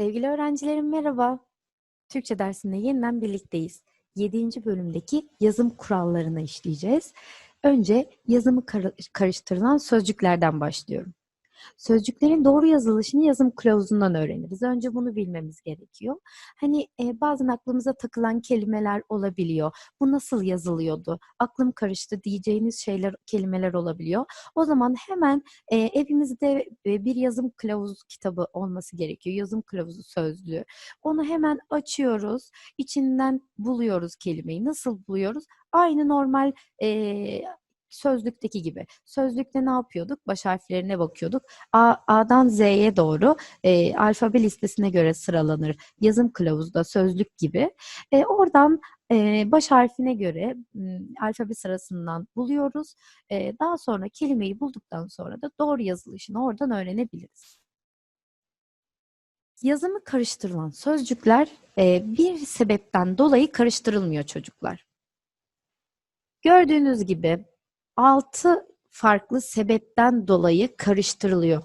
Sevgili öğrencilerim merhaba. Türkçe dersinde yeniden birlikteyiz. 7. bölümdeki yazım kurallarını işleyeceğiz. Önce yazımı kar- karıştırılan sözcüklerden başlıyorum. Sözcüklerin doğru yazılışını yazım kılavuzundan öğreniriz. Önce bunu bilmemiz gerekiyor. Hani e, bazen aklımıza takılan kelimeler olabiliyor. Bu nasıl yazılıyordu? Aklım karıştı diyeceğiniz şeyler, kelimeler olabiliyor. O zaman hemen e, evimizde e, bir yazım kılavuzu kitabı olması gerekiyor. Yazım kılavuzu sözlüğü. Onu hemen açıyoruz. İçinden buluyoruz kelimeyi. Nasıl buluyoruz? Aynı normal e, sözlükteki gibi. Sözlükte ne yapıyorduk? Baş harflerine bakıyorduk. A, A'dan Z'ye doğru e, alfabe listesine göre sıralanır. Yazım kılavuzda sözlük gibi. E, oradan e, baş harfine göre m, alfabe sırasından buluyoruz. E, daha sonra kelimeyi bulduktan sonra da doğru yazılışını oradan öğrenebiliriz. Yazımı karıştırılan sözcükler e, bir sebepten dolayı karıştırılmıyor çocuklar. Gördüğünüz gibi altı farklı sebepten dolayı karıştırılıyor.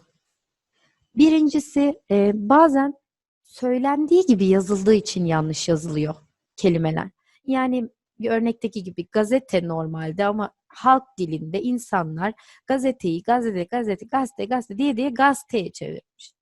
Birincisi e, bazen söylendiği gibi yazıldığı için yanlış yazılıyor kelimeler. Yani bir örnekteki gibi gazete normalde ama halk dilinde insanlar gazeteyi gazete gazete gazete gazete diye diye gazeteye çevirmiş.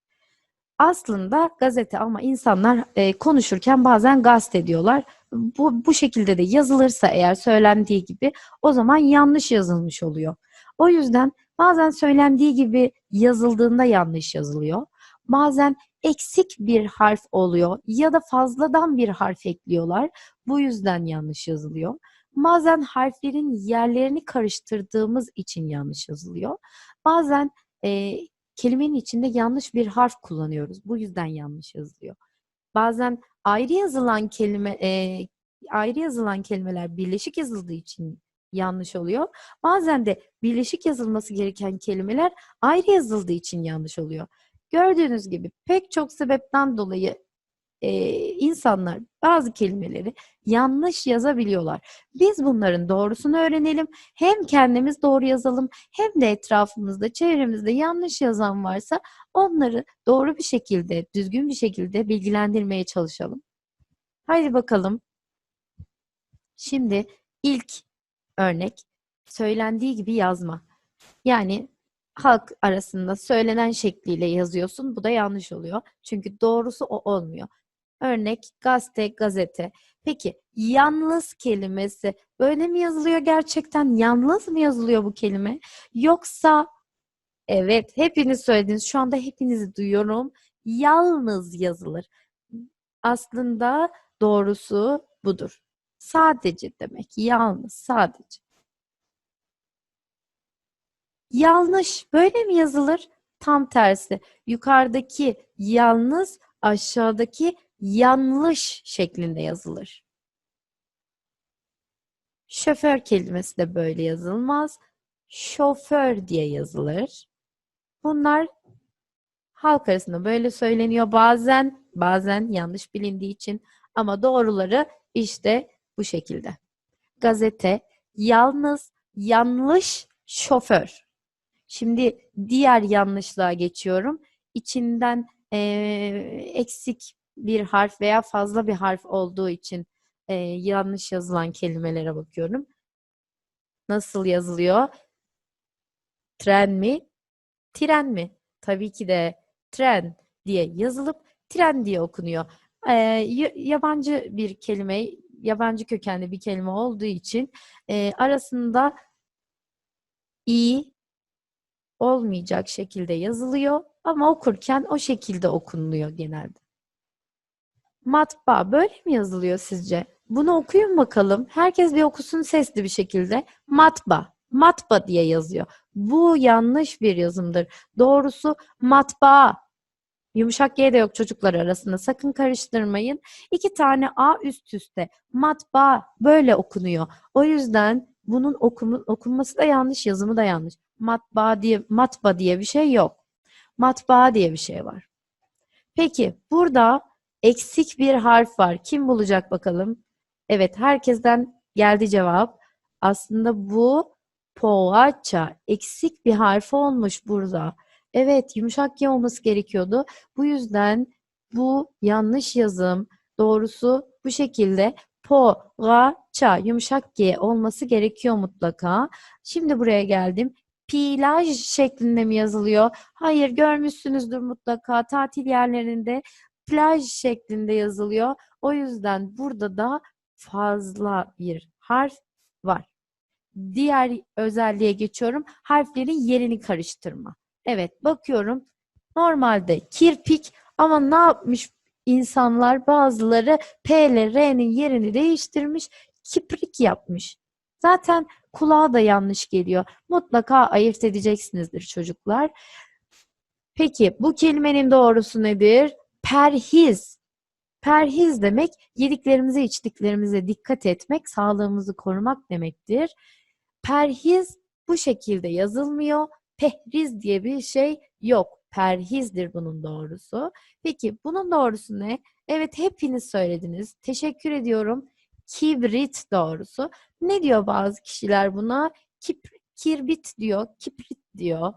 Aslında gazete ama insanlar e, konuşurken bazen gazete diyorlar. Bu, bu şekilde de yazılırsa eğer söylendiği gibi o zaman yanlış yazılmış oluyor. O yüzden bazen söylendiği gibi yazıldığında yanlış yazılıyor. Bazen eksik bir harf oluyor ya da fazladan bir harf ekliyorlar. Bu yüzden yanlış yazılıyor. Bazen harflerin yerlerini karıştırdığımız için yanlış yazılıyor. Bazen e, kelimenin içinde yanlış bir harf kullanıyoruz. Bu yüzden yanlış yazılıyor. Bazen ayrı yazılan kelime e, ayrı yazılan kelimeler birleşik yazıldığı için yanlış oluyor. Bazen de birleşik yazılması gereken kelimeler ayrı yazıldığı için yanlış oluyor. Gördüğünüz gibi pek çok sebepten dolayı e, insanlar bazı kelimeleri yanlış yazabiliyorlar. Biz bunların doğrusunu öğrenelim. Hem kendimiz doğru yazalım hem de etrafımızda, çevremizde yanlış yazan varsa onları doğru bir şekilde, düzgün bir şekilde bilgilendirmeye çalışalım. Haydi bakalım. Şimdi ilk örnek söylendiği gibi yazma. Yani halk arasında söylenen şekliyle yazıyorsun. Bu da yanlış oluyor. Çünkü doğrusu o olmuyor. Örnek gazete, gazete. Peki yalnız kelimesi böyle mi yazılıyor gerçekten? Yalnız mı yazılıyor bu kelime? Yoksa evet hepiniz söylediniz. Şu anda hepinizi duyuyorum. Yalnız yazılır. Aslında doğrusu budur. Sadece demek. Yalnız, sadece. Yanlış böyle mi yazılır? Tam tersi. Yukarıdaki yalnız, aşağıdaki yanlış şeklinde yazılır. Şoför kelimesi de böyle yazılmaz. Şoför diye yazılır. Bunlar halk arasında böyle söyleniyor bazen, bazen yanlış bilindiği için ama doğruları işte bu şekilde. Gazete, yalnız, yanlış, şoför. Şimdi diğer yanlışlığa geçiyorum. İçinden eee, eksik bir harf veya fazla bir harf olduğu için eee, yanlış yazılan kelimelere bakıyorum. Nasıl yazılıyor? Tren mi? Tren mi? Tabii ki de tren diye yazılıp tren diye okunuyor. Y- yabancı bir kelime, yabancı kökenli bir kelime olduğu için eee, arasında i olmayacak şekilde yazılıyor ama okurken o şekilde okunuluyor genelde. Matbaa böyle mi yazılıyor sizce? Bunu okuyun bakalım. Herkes bir okusun sesli bir şekilde. Matbaa. Matbaa diye yazıyor. Bu yanlış bir yazımdır. Doğrusu matbaa. Yumuşak G de yok çocuklar arasında. Sakın karıştırmayın. İki tane A üst üste. Matbaa böyle okunuyor. O yüzden bunun okumu, okunması da yanlış, yazımı da yanlış. Matbaa diye matbaa diye bir şey yok. Matbaa diye bir şey var. Peki burada eksik bir harf var. Kim bulacak bakalım? Evet, herkesten geldi cevap. Aslında bu poğaça. Eksik bir harf olmuş burada. Evet, yumuşak G olması gerekiyordu. Bu yüzden Bu yanlış yazım. Doğrusu bu şekilde po, ga, ça yumuşak G olması gerekiyor mutlaka. Şimdi buraya geldim. Plaj şeklinde mi yazılıyor? Hayır görmüşsünüzdür mutlaka. Tatil yerlerinde plaj şeklinde yazılıyor. O yüzden burada da fazla bir harf var. Diğer özelliğe geçiyorum. Harflerin yerini karıştırma. Evet bakıyorum. Normalde kirpik ama ne yapmış insanlar? Bazıları P ile R'nin yerini değiştirmiş. Kiprik yapmış. Zaten kulağa da yanlış geliyor. Mutlaka ayırt edeceksinizdir çocuklar. Peki bu kelimenin doğrusu nedir? Perhiz. Perhiz demek yediklerimize içtiklerimize dikkat etmek, sağlığımızı korumak demektir. Perhiz bu şekilde yazılmıyor. Pehriz diye bir şey yok. Perhizdir bunun doğrusu. Peki bunun doğrusu ne? Evet hepiniz söylediniz. Teşekkür ediyorum. Kibrit doğrusu. Ne diyor bazı kişiler buna? Kip, kirbit diyor, kibrit diyor.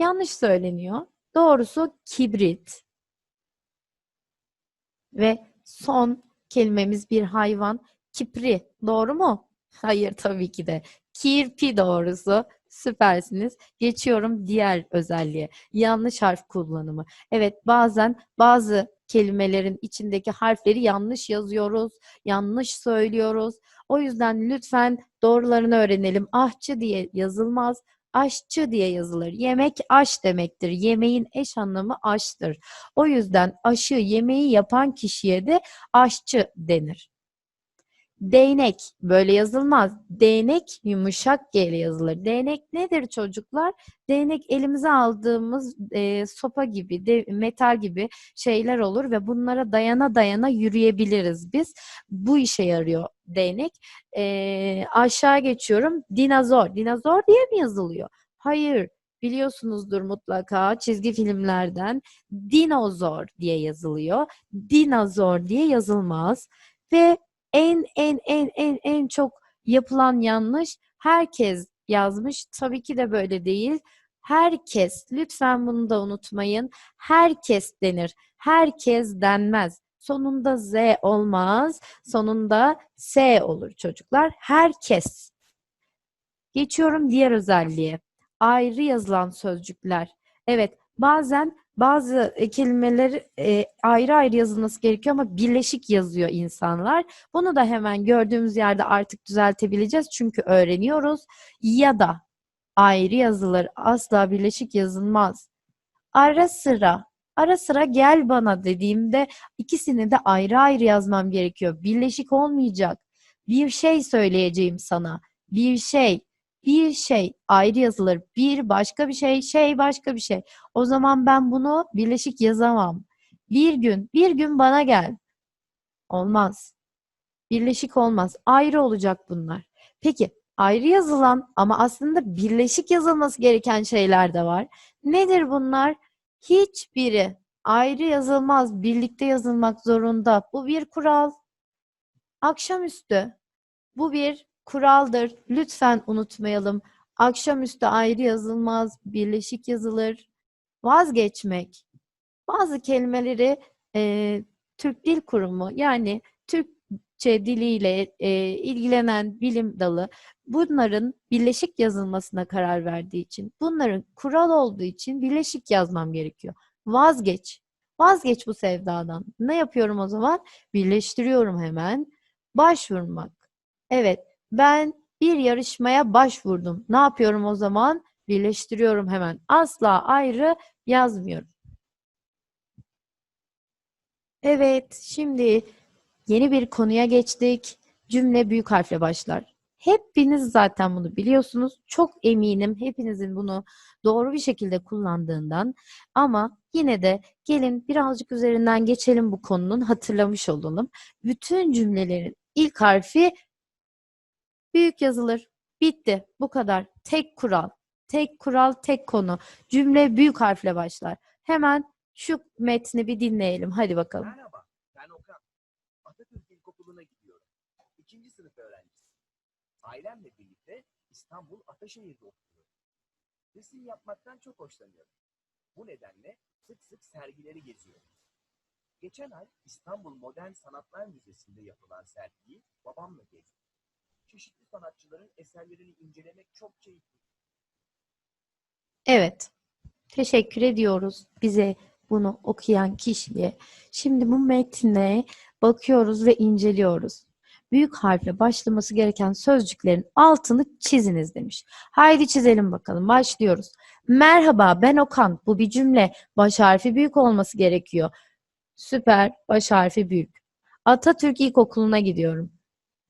Yanlış söyleniyor. Doğrusu kibrit. Ve son kelimemiz bir hayvan. Kipri. Doğru mu? Hayır tabii ki de. Kirpi doğrusu. Süpersiniz. Geçiyorum diğer özelliğe. Yanlış harf kullanımı. Evet bazen bazı kelimelerin içindeki harfleri yanlış yazıyoruz, yanlış söylüyoruz. O yüzden lütfen doğrularını öğrenelim. Ahçı diye yazılmaz, aşçı diye yazılır. Yemek aş demektir. Yemeğin eş anlamı aştır. O yüzden aşı yemeği yapan kişiye de aşçı denir. Değnek böyle yazılmaz. Değnek yumuşak G ile yazılır. Değnek nedir çocuklar? Değnek elimize aldığımız e, sopa gibi, de, metal gibi şeyler olur ve bunlara dayana dayana yürüyebiliriz biz. Bu işe yarıyor değnek. E, aşağı geçiyorum. Dinozor. Dinozor diye mi yazılıyor? Hayır. Biliyorsunuzdur mutlaka çizgi filmlerden dinozor diye yazılıyor. Dinozor diye yazılmaz. Ve en en en en en çok yapılan yanlış herkes yazmış. Tabii ki de böyle değil. Herkes, lütfen bunu da unutmayın. Herkes denir. Herkes denmez. Sonunda Z olmaz. Sonunda S olur çocuklar. Herkes. Geçiyorum diğer özelliğe. Ayrı yazılan sözcükler. Evet, bazen bazı e, kelimeleri e, ayrı ayrı yazılması gerekiyor ama birleşik yazıyor insanlar. Bunu da hemen gördüğümüz yerde artık düzeltebileceğiz çünkü öğreniyoruz. Ya da ayrı yazılır, asla birleşik yazılmaz. Ara sıra, ara sıra gel bana dediğimde ikisini de ayrı ayrı yazmam gerekiyor. Birleşik olmayacak. Bir şey söyleyeceğim sana. Bir şey, bir şey ayrı yazılır. Bir başka bir şey, şey başka bir şey. O zaman ben bunu birleşik yazamam. Bir gün, bir gün bana gel. Olmaz. Birleşik olmaz. Ayrı olacak bunlar. Peki ayrı yazılan ama aslında birleşik yazılması gereken şeyler de var. Nedir bunlar? Hiçbiri ayrı yazılmaz, birlikte yazılmak zorunda. Bu bir kural. Akşamüstü. Bu bir kuraldır. Lütfen unutmayalım. Akşamüstü ayrı yazılmaz, birleşik yazılır. Vazgeçmek. Bazı kelimeleri e, Türk Dil Kurumu yani Türkçe diliyle e, ilgilenen bilim dalı bunların birleşik yazılmasına karar verdiği için, bunların kural olduğu için birleşik yazmam gerekiyor. Vazgeç. Vazgeç bu sevdadan. Ne yapıyorum o zaman? Birleştiriyorum hemen. Başvurmak. Evet, ben bir yarışmaya başvurdum. Ne yapıyorum o zaman? Birleştiriyorum hemen. Asla ayrı yazmıyorum. Evet, şimdi yeni bir konuya geçtik. Cümle büyük harfle başlar. Hepiniz zaten bunu biliyorsunuz. Çok eminim hepinizin bunu doğru bir şekilde kullandığından. Ama yine de gelin birazcık üzerinden geçelim bu konunun hatırlamış olalım. Bütün cümlelerin ilk harfi büyük yazılır. Bitti. Bu kadar. Tek kural. Tek kural, tek konu. Cümle büyük harfle başlar. Hemen şu metni bir dinleyelim. Hadi bakalım. Merhaba, ben Okan. Atatürk İlkokulu'na gidiyorum. İkinci sınıf öğrencisiyim. Ailemle birlikte İstanbul Ataşehir'de oturuyorum. Resim yapmaktan çok hoşlanıyorum. Bu nedenle sık sık sergileri geziyorum. Geçen ay İstanbul Modern Sanatlar Müzesi'nde yapılan sergiyi babamla gezdim. Çeşitli sanatçıların eserlerini incelemek çok keyifli. Evet. Teşekkür ediyoruz bize bunu okuyan kişiye. Şimdi bu metne bakıyoruz ve inceliyoruz. Büyük harfle başlaması gereken sözcüklerin altını çiziniz demiş. Haydi çizelim bakalım. Başlıyoruz. Merhaba ben Okan. Bu bir cümle. Baş harfi büyük olması gerekiyor. Süper. Baş harfi büyük. Atatürk İlkokulu'na gidiyorum.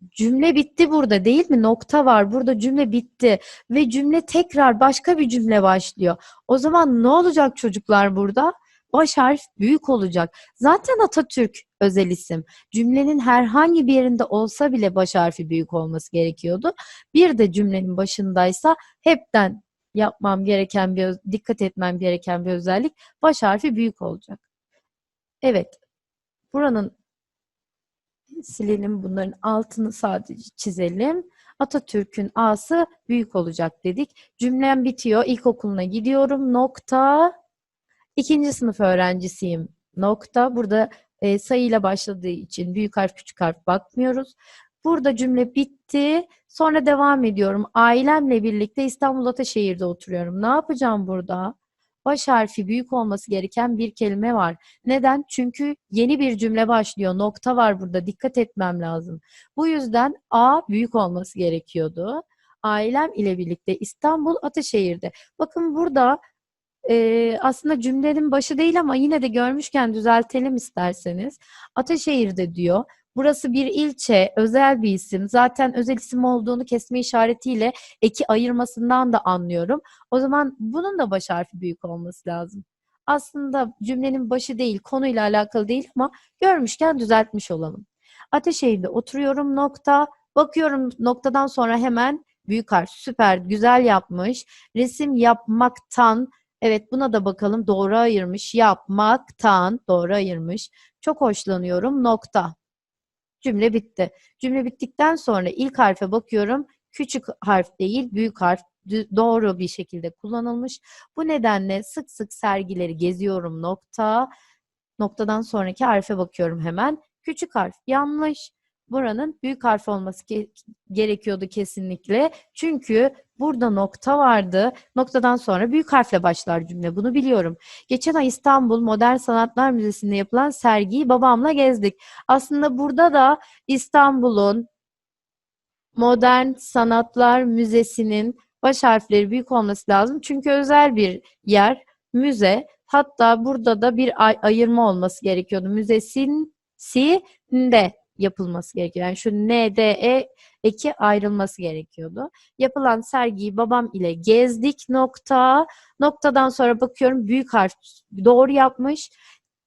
Cümle bitti burada değil mi? Nokta var. Burada cümle bitti ve cümle tekrar başka bir cümle başlıyor. O zaman ne olacak çocuklar burada? Baş harf büyük olacak. Zaten Atatürk özel isim. Cümlenin herhangi bir yerinde olsa bile baş harfi büyük olması gerekiyordu. Bir de cümlenin başındaysa hepten yapmam gereken bir, dikkat etmem gereken bir özellik baş harfi büyük olacak. Evet. Buranın silelim bunların altını sadece çizelim. Atatürk'ün A'sı büyük olacak dedik. Cümlem bitiyor. İlkokuluna gidiyorum. Nokta. İkinci sınıf öğrencisiyim. Nokta. Burada e, sayıyla başladığı için büyük harf küçük harf bakmıyoruz. Burada cümle bitti. Sonra devam ediyorum. Ailemle birlikte İstanbul Ataşehir'de oturuyorum. Ne yapacağım burada? Baş harfi büyük olması gereken bir kelime var. Neden? Çünkü yeni bir cümle başlıyor. Nokta var burada. Dikkat etmem lazım. Bu yüzden A büyük olması gerekiyordu. Ailem ile birlikte İstanbul Ataşehir'de. Bakın burada e, aslında cümlenin başı değil ama yine de görmüşken düzeltelim isterseniz. Ataşehir'de diyor. Burası bir ilçe, özel bir isim. Zaten özel isim olduğunu kesme işaretiyle eki ayırmasından da anlıyorum. O zaman bunun da baş harfi büyük olması lazım. Aslında cümlenin başı değil, konuyla alakalı değil ama görmüşken düzeltmiş olalım. Ateşehir'de oturuyorum nokta. Bakıyorum noktadan sonra hemen büyük harf. Süper, güzel yapmış. Resim yapmaktan, evet buna da bakalım doğru ayırmış. Yapmaktan doğru ayırmış. Çok hoşlanıyorum nokta. Cümle bitti. Cümle bittikten sonra ilk harfe bakıyorum. Küçük harf değil, büyük harf doğru bir şekilde kullanılmış. Bu nedenle sık sık sergileri geziyorum nokta. Noktadan sonraki harfe bakıyorum hemen. Küçük harf yanlış. Buranın büyük harf olması ge- gerekiyordu kesinlikle. Çünkü burada nokta vardı. Noktadan sonra büyük harfle başlar cümle. Bunu biliyorum. Geçen ay İstanbul Modern Sanatlar Müzesi'nde yapılan sergiyi babamla gezdik. Aslında burada da İstanbul'un Modern Sanatlar Müzesi'nin baş harfleri büyük olması lazım. Çünkü özel bir yer, müze. Hatta burada da bir ay- ayırma olması gerekiyordu. Müzesin si de yapılması gerekiyor. Yani şu N, D, E eki ayrılması gerekiyordu. Yapılan sergiyi babam ile gezdik nokta. Noktadan sonra bakıyorum büyük harf doğru yapmış.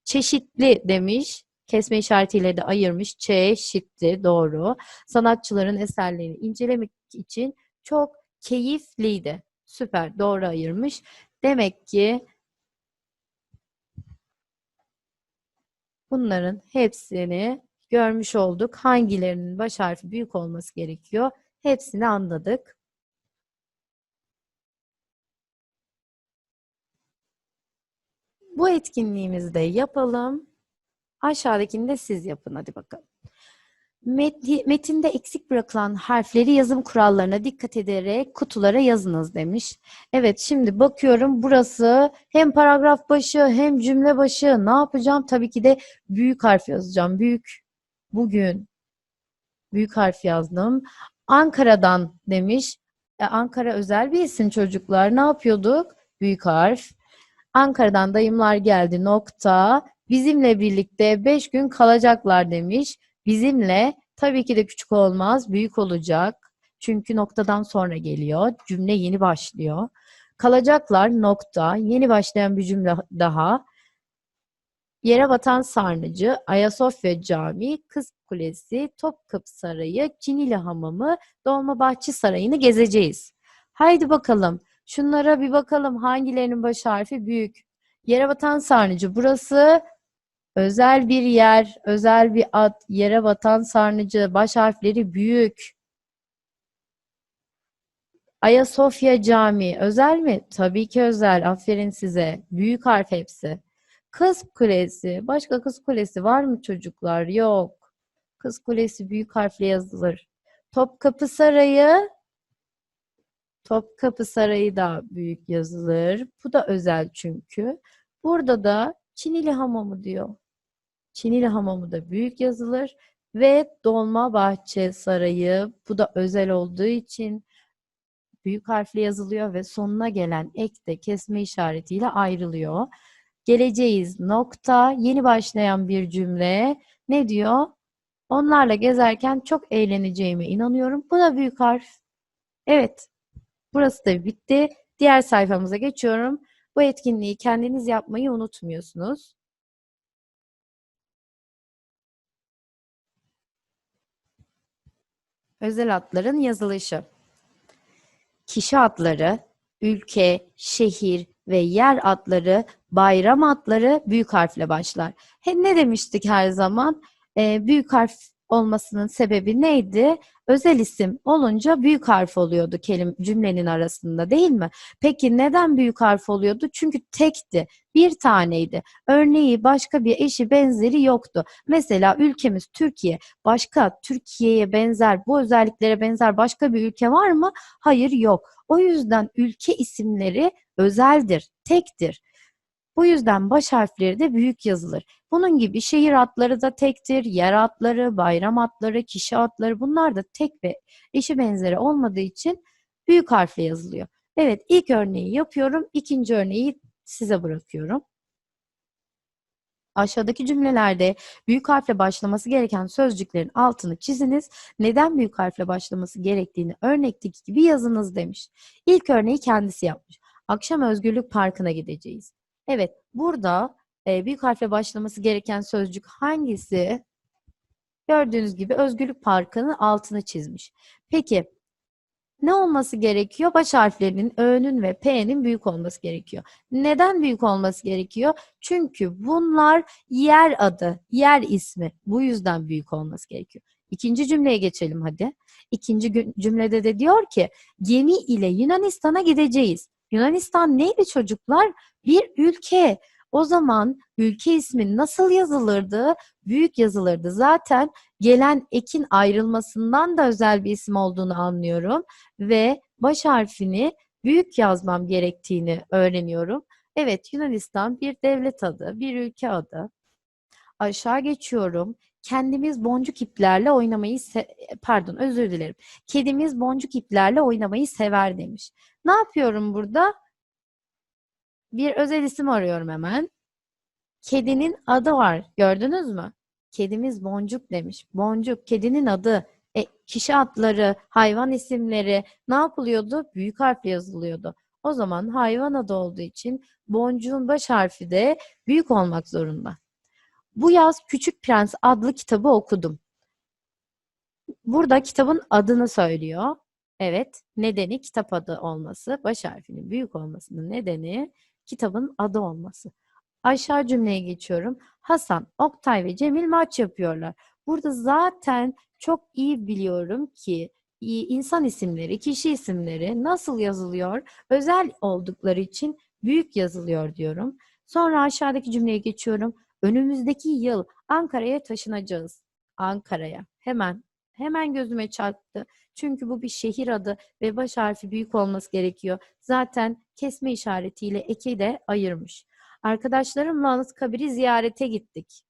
Çeşitli demiş. Kesme işaretiyle de ayırmış. Çeşitli doğru. Sanatçıların eserlerini incelemek için çok keyifliydi. Süper doğru ayırmış. Demek ki bunların hepsini görmüş olduk. Hangilerinin baş harfi büyük olması gerekiyor? Hepsini anladık. Bu etkinliğimizi de yapalım. Aşağıdakini de siz yapın hadi bakalım. Metinde eksik bırakılan harfleri yazım kurallarına dikkat ederek kutulara yazınız demiş. Evet şimdi bakıyorum burası hem paragraf başı hem cümle başı ne yapacağım? Tabii ki de büyük harf yazacağım. Büyük bugün büyük harf yazdım. Ankara'dan demiş. E, Ankara özel bir isim çocuklar. Ne yapıyorduk? Büyük harf. Ankara'dan dayımlar geldi nokta. Bizimle birlikte 5 gün kalacaklar demiş. Bizimle tabii ki de küçük olmaz, büyük olacak. Çünkü noktadan sonra geliyor. Cümle yeni başlıyor. Kalacaklar nokta. Yeni başlayan bir cümle daha. Yere batan sarnıcı, Ayasofya Camii, Kız Kulesi, Topkapı Sarayı, Cinili Hamamı, Dolmabahçe Sarayı'nı gezeceğiz. Haydi bakalım. Şunlara bir bakalım hangilerinin baş harfi büyük. Yere batan sarnıcı. Burası özel bir yer, özel bir ad. Yere batan sarnıcı. Baş harfleri büyük. Ayasofya Camii. Özel mi? Tabii ki özel. Aferin size. Büyük harf hepsi. Kız Kulesi. Başka Kız Kulesi var mı çocuklar? Yok. Kız Kulesi büyük harfle yazılır. Topkapı Sarayı. Topkapı Sarayı da büyük yazılır. Bu da özel çünkü. Burada da Çinili Hamamı diyor. Çinili Hamamı da büyük yazılır ve Dolmabahçe Sarayı bu da özel olduğu için büyük harfle yazılıyor ve sonuna gelen ek de kesme işaretiyle ayrılıyor. Geleceğiz nokta yeni başlayan bir cümle ne diyor? Onlarla gezerken çok eğleneceğime inanıyorum. Bu da büyük harf. Evet. Burası da bitti. Diğer sayfamıza geçiyorum. Bu etkinliği kendiniz yapmayı unutmuyorsunuz. Özel adların yazılışı. Kişi adları, ülke, şehir ve yer adları, bayram adları büyük harfle başlar. He, ne demiştik her zaman? Ee, büyük harf olmasının sebebi neydi? Özel isim olunca büyük harf oluyordu kelim cümlenin arasında değil mi? Peki neden büyük harf oluyordu? Çünkü tekti, bir taneydi. Örneği başka bir eşi benzeri yoktu. Mesela ülkemiz Türkiye. Başka Türkiye'ye benzer, bu özelliklere benzer başka bir ülke var mı? Hayır yok. O yüzden ülke isimleri özeldir, tektir. Bu yüzden baş harfleri de büyük yazılır. Bunun gibi şehir adları da tektir, yer adları, bayram adları, kişi adları bunlar da tek ve eşi benzeri olmadığı için büyük harfle yazılıyor. Evet ilk örneği yapıyorum. İkinci örneği size bırakıyorum. Aşağıdaki cümlelerde büyük harfle başlaması gereken sözcüklerin altını çiziniz. Neden büyük harfle başlaması gerektiğini örnekteki gibi yazınız demiş. İlk örneği kendisi yapmış. Akşam Özgürlük Parkı'na gideceğiz. Evet, burada e, büyük harfle başlaması gereken sözcük hangisi? Gördüğünüz gibi Özgürlük Parkı'nın altını çizmiş. Peki, ne olması gerekiyor? Baş harflerinin Ö'nün ve P'nin büyük olması gerekiyor. Neden büyük olması gerekiyor? Çünkü bunlar yer adı, yer ismi. Bu yüzden büyük olması gerekiyor. İkinci cümleye geçelim hadi. İkinci cümlede de diyor ki gemi ile Yunanistan'a gideceğiz. Yunanistan neydi çocuklar? Bir ülke. O zaman ülke ismi nasıl yazılırdı? Büyük yazılırdı. Zaten gelen ekin ayrılmasından da özel bir isim olduğunu anlıyorum ve baş harfini büyük yazmam gerektiğini öğreniyorum. Evet, Yunanistan bir devlet adı, bir ülke adı. Aşağı geçiyorum. Kendimiz boncuk iplerle oynamayı pardon özür dilerim. Kedimiz boncuk iplerle oynamayı sever demiş. Ne yapıyorum burada? Bir özel isim arıyorum hemen. Kedinin adı var. Gördünüz mü? Kedimiz Boncuk demiş. Boncuk, kedinin adı. E, kişi adları, hayvan isimleri ne yapılıyordu? Büyük harfle yazılıyordu. O zaman hayvan adı olduğu için boncuğun baş harfi de büyük olmak zorunda. Bu yaz Küçük Prens adlı kitabı okudum. Burada kitabın adını söylüyor. Evet, nedeni kitap adı olması, baş harfinin büyük olmasının nedeni kitabın adı olması. Aşağı cümleye geçiyorum. Hasan, Oktay ve Cemil maç yapıyorlar. Burada zaten çok iyi biliyorum ki insan isimleri, kişi isimleri nasıl yazılıyor? Özel oldukları için büyük yazılıyor diyorum. Sonra aşağıdaki cümleye geçiyorum. Önümüzdeki yıl Ankara'ya taşınacağız. Ankara'ya. Hemen hemen gözüme çarptı. Çünkü bu bir şehir adı ve baş harfi büyük olması gerekiyor. Zaten kesme işaretiyle eki de ayırmış. Arkadaşlarımla Anıtkabir'i ziyarete gittik.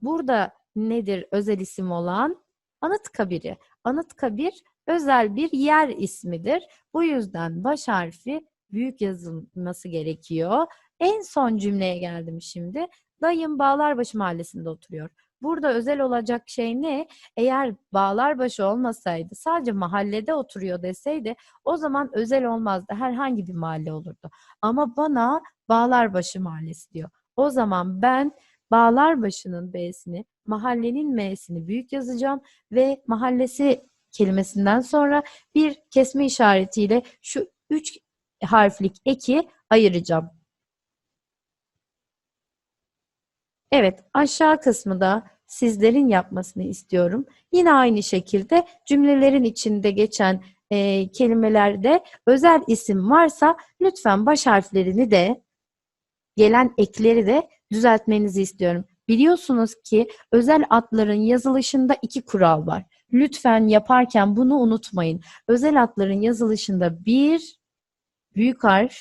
Burada nedir özel isim olan? Anıtkabir'i. Anıtkabir özel bir yer ismidir. Bu yüzden baş harfi büyük yazılması gerekiyor. En son cümleye geldim şimdi. Dayım Bağlarbaşı Mahallesi'nde oturuyor. Burada özel olacak şey ne? Eğer Bağlarbaşı olmasaydı, sadece mahallede oturuyor deseydi o zaman özel olmazdı. Herhangi bir mahalle olurdu. Ama bana Bağlarbaşı Mahallesi diyor. O zaman ben Bağlarbaşı'nın B'sini, mahallenin M'sini büyük yazacağım ve mahallesi kelimesinden sonra bir kesme işaretiyle şu üç harflik eki ayıracağım. Evet, aşağı kısmı da sizlerin yapmasını istiyorum. Yine aynı şekilde cümlelerin içinde geçen e, kelimelerde özel isim varsa lütfen baş harflerini de gelen ekleri de düzeltmenizi istiyorum. Biliyorsunuz ki özel adların yazılışında iki kural var. Lütfen yaparken bunu unutmayın. Özel adların yazılışında bir büyük harf,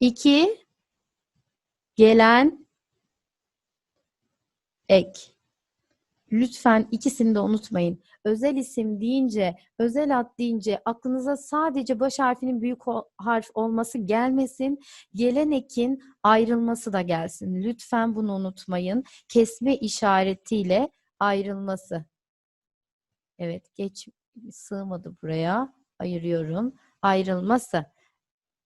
iki gelen ek. Lütfen ikisini de unutmayın. Özel isim deyince, özel ad deyince aklınıza sadece baş harfinin büyük harf olması gelmesin. Gelen ekin ayrılması da gelsin. Lütfen bunu unutmayın. Kesme işaretiyle ayrılması. Evet, geç sığmadı buraya. Ayırıyorum. Ayrılması.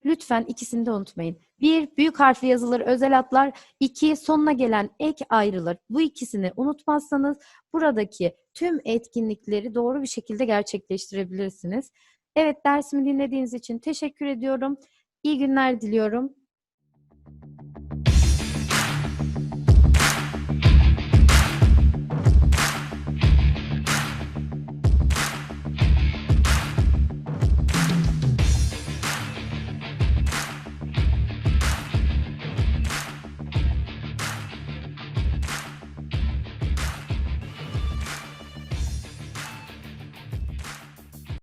Lütfen ikisini de unutmayın. Bir, büyük harfli yazılır özel adlar. İki, sonuna gelen ek ayrılır. Bu ikisini unutmazsanız buradaki tüm etkinlikleri doğru bir şekilde gerçekleştirebilirsiniz. Evet, dersimi dinlediğiniz için teşekkür ediyorum. İyi günler diliyorum.